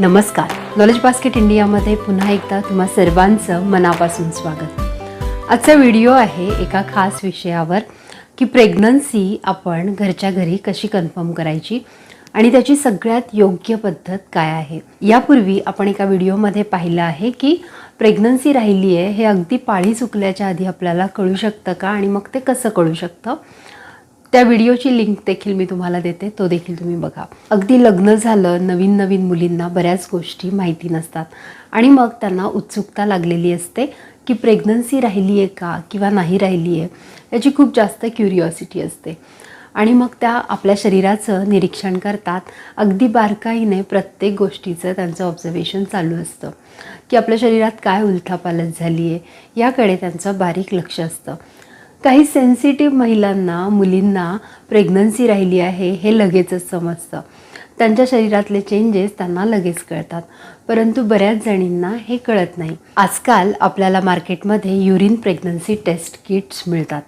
नमस्कार. Knowledge basket इंडियामध्ये पुन्हा एकदा तुम्हा सर्वांचं मनापासून स्वागत. आजचा व्हिडिओ आहे एका खास विषयावर की प्रेग्नन्सी आपण घरच्या घरी कशी कन्फर्म करायची आणि त्याची सगळ्यात योग्य पद्धत काय आहे. यापूर्वी आपण एका व्हिडिओमध्ये पाहिलं आहे की प्रेग्नन्सी राहिली आहे हे अगदी पाळी चुकल्याच्या आधी आपल्याला कळू शकतं का आणि मग ते कसं कळू शकतं? त्या व्हिडिओची लिंक देखील मी तुम्हाला देते तो देखील तुम्ही बघा. अगदी लग्न झालं नवीन नवीन मुलींना बऱ्याच गोष्टी माहिती नसतात. आणि मग त्यांना उत्सुकता लागलेली असते की प्रेग्नन्सी राहिली आहे का किंवा नाही राहिली आहे याची खूप जास्त क्युरिओसिटी असते. आणि मग त्या आपल्या शरीराचं निरीक्षण करतात. अगदी बारकाईने प्रत्येक गोष्टीचं त्यांचं ऑब्झर्वेशन चालू असतं. की आपल्या शरीरात काय उलथापालथ झाली आहे याकडे त्यांचं बारीक लक्ष असतं. काही सेन्सिटिव्ह महिलांना मुलींना प्रेग्नन्सी राहिली आहे हे लगेचच समजतं. त्यांच्या शरीरातले चेंजेस त्यांना लगेच कळतात. परंतु बऱ्याच जणींना हे कळत नाही. आजकाल आपल्याला मार्केटमध्ये युरिन प्रेग्नन्सी टेस्ट किट्स मिळतात.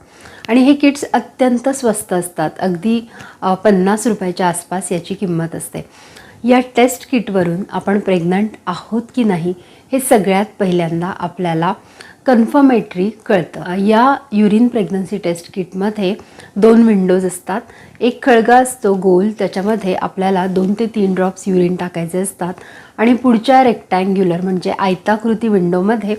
आणि हे किट्स अत्यंत स्वस्त असतात. अगदी पन्नास रुपयाच्या आसपास याची किंमत असते. या टेस्ट किटवरून आपण प्रेग्नंट आहोत की नाही हे सगळ्यात पहिल्यांदा आपल्याला कन्फर्मेटरी कळतं. या युरिन प्रेग्नन्सी टेस्ट किटमध्ये दोन विंडोज असतात. एक खळगा असतो गोल त्याच्यामध्ये आपल्याला दोन ते तीन ड्रॉप्स युरिन टाकायचे असतात. आणि पुढच्या रेक्टँग्युलर म्हणजे आयताकृती विंडोमध्ये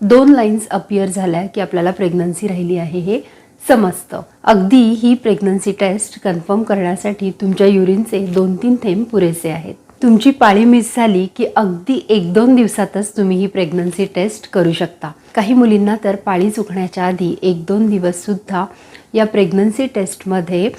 दोन लाईन्स अपियर झाल्या की आपल्याला प्रेग्नन्सी राहिली आहे हे समजतं. अगदी ही प्रेग्नन्सी टेस्ट कन्फर्म करण्यासाठी तुमच्या युरिनचे दोन तीन थेंब पुरेसे आहेत. तुमची पाळी मिस झाली की अगदी एक दोन दिवसातच तुम्ही ही प्रेग्नन्सी टेस्ट करू शकता. काही मुलींना तर पाळी चुकण्याच्या आधी एक दोन दिवससुद्धा या प्रेग्नन्सी टेस्टमध्ये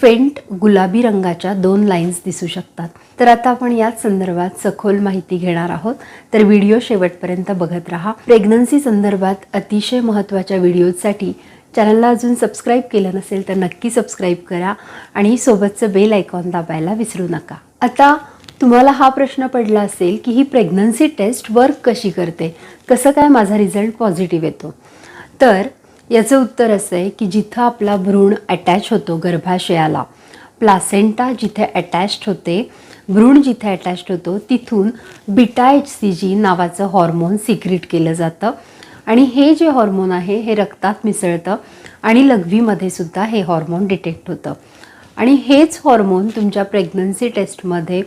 फेंट गुलाबी रंगाच्या दोन लाईन्स दिसू शकतात. तर आता आपण याच संदर्भात सखोल माहिती घेणार आहोत. तर व्हिडिओ शेवटपर्यंत बघत राहा. प्रेग्नन्सी संदर्भात अतिशय महत्त्वाच्या व्हिडिओजसाठी चॅनलला अजून सबस्क्राईब केलं नसेल तर नक्की सबस्क्राईब करा आणि सोबतचं बेल आयकॉन दाबायला विसरू नका. आता तुम्हाला हा प्रश्न पडला असेल की ही प्रेग्नन्सी टेस्ट वर्क कशी करते? कसं काय माझा रिझल्ट पॉझिटिव्ह येतो? तर याचं उत्तर असं आहे की जिथं आपला भ्रूण अटॅच होतो गर्भाशयाला प्लासेंटा जिथे अटॅच्ड होते भ्रूण जिथे अटॅच्ड होतो तिथून बिटा एच सी जी नावाचं हॉर्मोन सिक्रिट केलं जातं. आणि हे जे हॉर्मोन आहे हे रक्तात मिसळतं आणि लघवीमध्ये सुद्धा हे हॉर्मोन डिटेक्ट होतं. आणि हेच हॉर्मोन तुमच्या प्रेग्नन्सी टेस्टमध्ये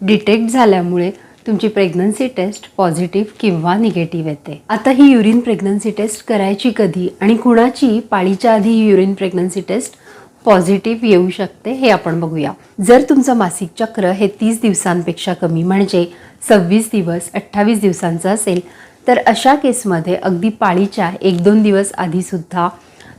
डिटेक्ट झाल्यामुळे तुमची प्रेग्नन्सी टेस्ट पॉझिटिव्ह किंवा निगेटिव्ह येते. आता ही युरिन प्रेग्नन्सी टेस्ट करायची कधी आणि कुणाची? पाळीच्या आधी ही युरिन प्रेग्नन्सी टेस्ट पॉझिटिव्ह येऊ शकते हे आपण बघूया. जर तुमचं मासिक चक्र हे तीस दिवसांपेक्षा कमी म्हणजे सव्वीस दिवस अठ्ठावीस दिवसांचं असेल तर अशा केसमध्ये अगदी पाळीच्या एक दोन दिवस आधीसुद्धा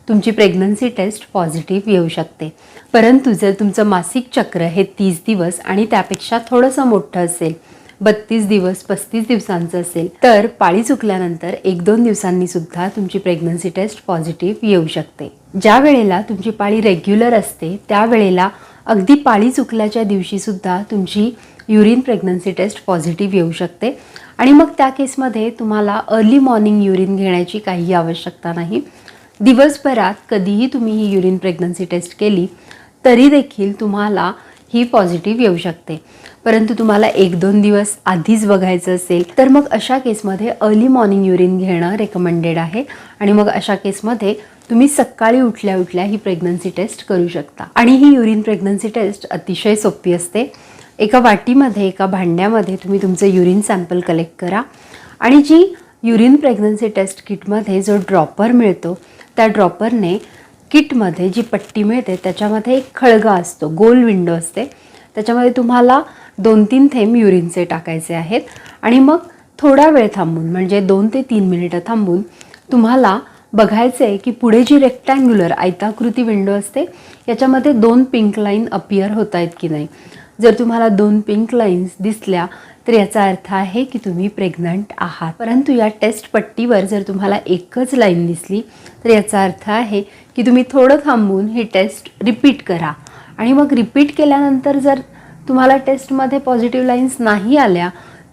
तुमची प्रेग्नन्सी टेस्ट पॉझिटिव्ह येऊ शकते. परंतु जर तुमचं मासिक चक्र हे तीस दिवस आणि त्यापेक्षा थोडंसं मोठं असेल बत्तीस दिवस पस्तीस दिवसांचं असेल तर पाळी चुकल्यानंतर एक दोन दिवसांनी सुद्धा तुमची प्रेग्नन्सी टेस्ट पॉझिटिव्ह येऊ शकते. ज्या वेळेला तुमची पाळी रेग्युलर असते त्यावेळेला अगदी पाळी चुकल्याच्या दिवशी सुद्धा तुमची युरिन प्रेग्नन्सी टेस्ट पॉझिटिव्ह येऊ शकते. आणि मग त्या केसमध्ये तुम्हाला अर्ली मॉर्निंग युरिन घेण्याची काही आवश्यकता नाही. दिवसभरात कधीही तुम्ही ही युरिन प्रेग्नन्सी टेस्ट केली तरी देखील तुम्हाला ही पॉझिटिव्ह येऊ शकते. परंतु तुम्हाला एक दोन दिवस आधीच बघायचं असेल तर मग अशा केसमध्ये अर्ली मॉर्निंग युरिन घेणं रेकमेंडेड आहे. आणि मग अशा केसमध्ये तुम्ही सकाळी उठल्या उठल्या ही प्रेग्नन्सी टेस्ट करू शकता. आणि ही युरिन प्रेग्नन्सी टेस्ट अतिशय सोपी असते. एका वाटीमध्ये एका भांड्यामध्ये तुम्ही तुमचं युरिन सॅम्पल कलेक्ट करा. आणि जी युरिन प्रेग्नन्सी टेस्ट किटमध्ये जो ड्रॉपर मिळतो त्या ड्रॉपरने किटमध्ये जी पट्टी मिळते त्याच्यामध्ये एक खळगा असतो गोल विंडो असते. त्याच्यामध्ये तुम्हाला दोन तीन थेंब युरिनचे टाकायचे आहेत. आणि मग थोडा वेळ थांबून म्हणजे दोन ते तीन मिनिटं थांबून तुम्हाला बघायचं आहे की पुढे जी रेक्टँग्युलर आयताकृती विंडो असते याच्यामध्ये दोन पिंक लाईन अपियर होत आहेत की नाही. जर तुम्हाला दोन पिंक लाईन्स दिसल्या तर याचा अर्थ आहे की तुम्ही प्रेग्नंट आहात. परंतु या टेस्ट पट्टीवर जर तुम्हाला एकच लाईन दिसली तर याचा अर्थ आहे की तुम्ही थोडं थांबून ही टेस्ट रिपीट करा. आणि मग रिपीट केल्यानंतर जर तुम्हाला टेस्टमध्ये पॉझिटिव्ह लाईन्स नाही आल्या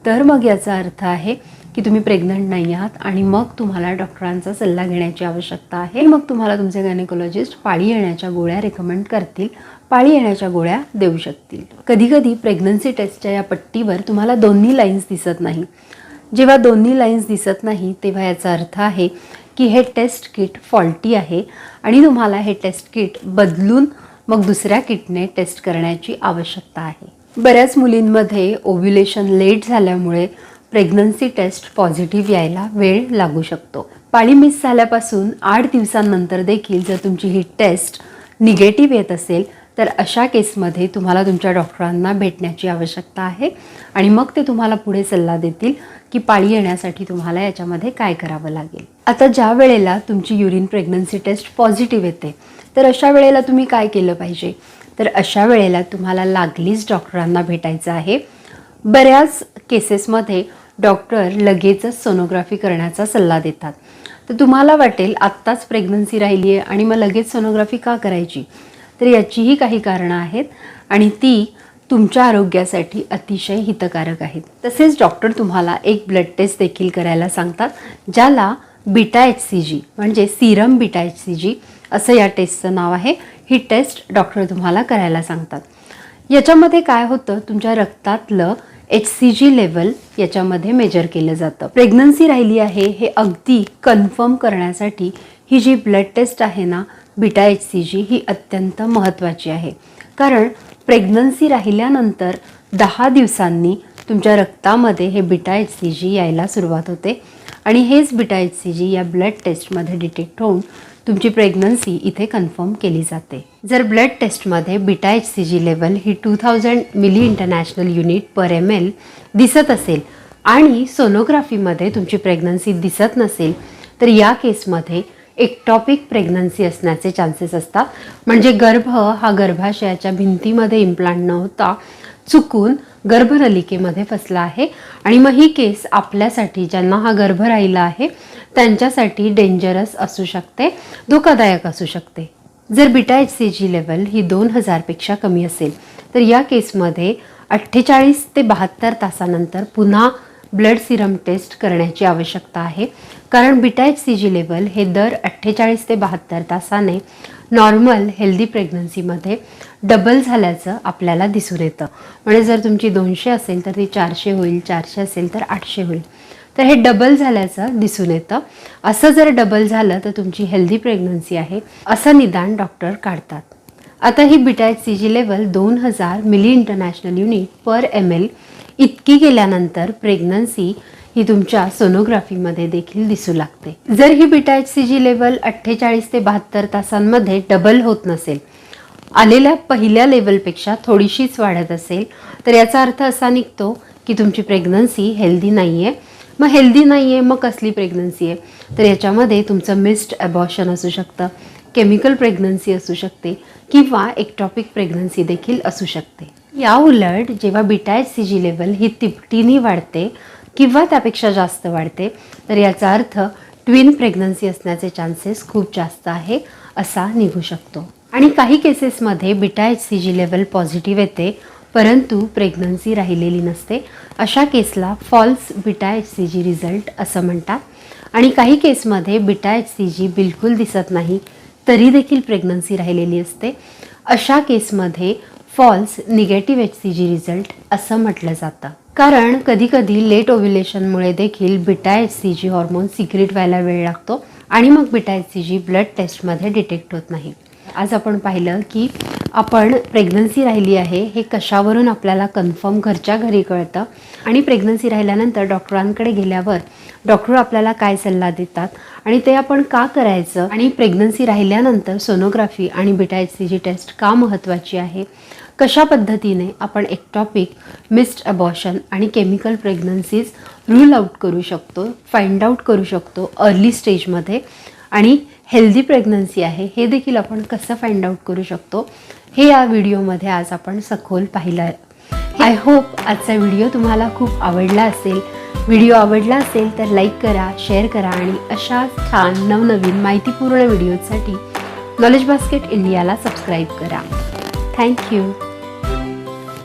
तर मग याचा अर्थ आहे की तुम्ही प्रेग्नंट नाही आहात आणि मग तुम्हाला डॉक्टरांचा सल्ला घेण्याची आवश्यकता आहे. मग तुम्हाला तुमचे गायनेकोलॉजिस्ट पाळी येण्याच्या गोळ्या रेकमेंड करतील पाळी येण्याच्या गोळ्या देऊ शकतील. कधीकधी प्रेग्नन्सी टेस्टच्या या पट्टीवर तुम्हाला दोन्ही लाईन्स दिसत नाही. जेव्हा दोन्ही लाईन्स दिसत नाही तेव्हा याचा अर्थ आहे की हे टेस्ट किट फॉल्टी आहे आणि तुम्हाला हे टेस्ट किट बदलून मग दुसऱ्या किटने टेस्ट करण्याची आवश्यकता आहे. बऱ्याच मुलींमध्ये ओव्युलेशन लेट झाल्यामुळे प्रेग्नन्सी टेस्ट पॉझिटिव्ह यायला वेळ लागू शकतो. पाळी मिस झाल्यापासून आठ दिवसांनंतर देखील जर तुमची ही टेस्ट निगेटिव्ह येत असेल तर अशा केसमध्ये तुम्हाला तुमच्या डॉक्टरांना भेटण्याची आवश्यकता आहे आणि मग ते तुम्हाला पुढे सल्ला देतील की पाळी येण्यासाठी तुम्हाला याच्यामध्ये काय करावं लागेल. आता ज्या वेळेला तुमची युरिन प्रेग्नन्सी टेस्ट पॉझिटिव्ह येते तर अशा वेळेला तुम्ही काय केलं पाहिजे? तर अशा वेळेला तुम्हाला लागलीच डॉक्टरांना भेटायचं आहे. बऱ्याच केसेसमध्ये डॉक्टर लगेचच सोनोग्राफी करण्याचा सल्ला देतात. तर तुम्हाला वाटेल आत्ताच प्रेग्नन्सी राहिली आहे आणि मग लगेच सोनोग्राफी का करायची? तर याचीही काही कारणं आहेत आणि ती तुमच्या आरोग्यासाठी अतिशय हितकारक आहेत. तसेच डॉक्टर तुम्हाला एक ब्लड टेस्ट देखील करायला सांगतात ज्याला बीटा एच सी जी म्हणजे serum beta H C G असं या टेस्टचं नाव आहे. ही टेस्ट डॉक्टर तुम्हाला करायला सांगतात. याच्यामध्ये काय होतं तुमच्या रक्तातलं एच सी जी लेवल याच्यामध्ये मेजर केलं जातं. प्रेग्नन्सी राहिली आहे हे अगदी कन्फर्म करण्यासाठी ही जी ब्लड टेस्ट आहे ना बिटा एच सी जी ही अत्यंत महत्त्वाची आहे. कारण प्रेग्नन्सी राहिल्यानंतर दहा दिवसांनी तुमच्या रक्तामध्ये हे बिटा एच सी जी यायला सुरुवात होते. आणि हेच बिटा एच सी जी या ब्लड टेस्टमध्ये डिटेक्ट होऊन तुमची प्रेग्नन्सी इथे कन्फर्म केली जाते. जर ब्लड टेस्टमध्ये beta H C G level ही two thousand milli international unit per M L दिसत असेल आणि सोनोग्राफीमध्ये तुमची प्रेग्नन्सी दिसत नसेल तर या केसमध्ये एक्टॉपिक प्रेग्नन्सी असण्याचे चान्सेस असतात. म्हणजे गर्भ हा गर्भाशयाच्या भिंतीमध्ये इम्प्लांट न होता चुकून गर्भनलिकेमध्ये फसला आहे. आणि मग ही केस आपल्यासाठी ज्यांना हा गर्भ राहिला आहे त्यांच्यासाठी डेंजरस असू शकते धोकादायक असू शकते. जर beta H C G level ही दोन हजारपेक्षा कमी असेल तर या केसमध्ये अठ्ठेचाळीस ते बहात्तर तासानंतर पुन्हा ब्लड सिरम टेस्ट करण्याची आवश्यकता आहे. कारण beta H C G level हे दर अठ्ठेचाळीस ते बहात्तर तासाने नॉर्मल हेल्दी प्रेग्नन्सीमध्ये डबल झाल्याचं आपल्याला दिसून येतं. म्हणजे जर तुमची दोनशे असेल तर ती चारशे होईल चारशे असेल तर आठशे होईल. तर हे डबल झाल्याचं दिसून येतं. असं जर डबल झालं तर तुमची हेल्दी प्रेग्नन्सी आहे असं निदान डॉक्टर काढतात. आता ही बिटा सी जी लेवल दोन हजार milli international unit per M L इतकी गेल्यानंतर प्रेग्नन्सी ही तुमच्या सोनोग्राफीमध्ये देखील दिसू लागते. जर ही बिटा सी जी लेवल अठ्ठेचाळीस ते बहात्तर तासांमध्ये डबल होत नसेल आलेल्या पहिल्या लेवलपेक्षा थोडीशीच वाढत असेल. तर याचा अर्थ असा निघतो की तुमची प्रेग्नन्सी हेल्दी नाही आहे मग हेल्दी नाही आहे मग कसली प्रेग्नन्सी आहे? तर याच्यामध्ये तुमचं मिस्ड अबॉर्शन असू शकतं केमिकल प्रेग्नन्सी असू शकते किंवा एक्टॉपिक प्रेग्नन्सी देखील असू शकते. या उलट जेव्हा beta H C G level ही तिपटीने वाढते किंवा त्यापेक्षा जास्त वाढते तर याचा अर्थ ट्विन प्रेग्नन्सी असण्याचे चान्सेस खूप जास्त आहे असा निघू शकतो. आणि काही केसेसमध्ये beta H C G level positive येते परंतु प्रेग्नन्सी राहिलेली नसते. अशा Kesla false beta H C G result असं म्हणतात. आणि काही केसमध्ये बिटा एच सी जी बिलकुल दिसत नाही तरी देखील प्रेग्नन्सी राहिलेली असते. अशा केसमध्ये false negative H C G result असं म्हटलं जातं. कारण कधीकधी लेट ओव्युलेशनमुळे देखील beta H C G hormone secrete व्हायला वेळ लागतो आणि मग beta H C G blood टेस्टमध्ये डिटेक्ट होत नाही. आज आपण पाहिलं की आपण प्रेग्नन्सी राहिली आहे हे कशावरून आपल्याला कन्फर्म घरच्या घरी कळतं? आणि प्रेग्नन्सी राहिल्यानंतर डॉक्टरांकडे गेल्यावर डॉक्टर आपल्याला काय सल्ला देतात? आणि ते आपण का करायचं? आणि प्रेग्नन्सी राहिल्यानंतर सोनोग्राफी आणि बिटा जी टेस्ट का महत्त्वाची आहे? कशा पद्धतीने आपण एक्टॉपिक मिस्ड अबॉर्शन आणि केमिकल प्रेग्नन्सीज रूल आऊट करू शकतो फाइंड आऊट करू शकतो अर्ली स्टेजमध्ये आणि हेल्दी प्रेग्नन्सी आहे हे देखील आपण कसं फाइंड आऊट करू शकतो? हे या व्हिडिओमध्ये आज आपण सखोल पाहिलं आहे. आय होप आजचा व्हिडिओ तुम्हाला खूप आवडला असेल. व्हिडिओ आवडला असेल तर लाईक करा शेअर करा आणि अशा छान नवनवीन माहितीपूर्ण व्हिडिओसाठी नॉलेज बास्केट इंडियाला सबस्क्राईब करा. Thank you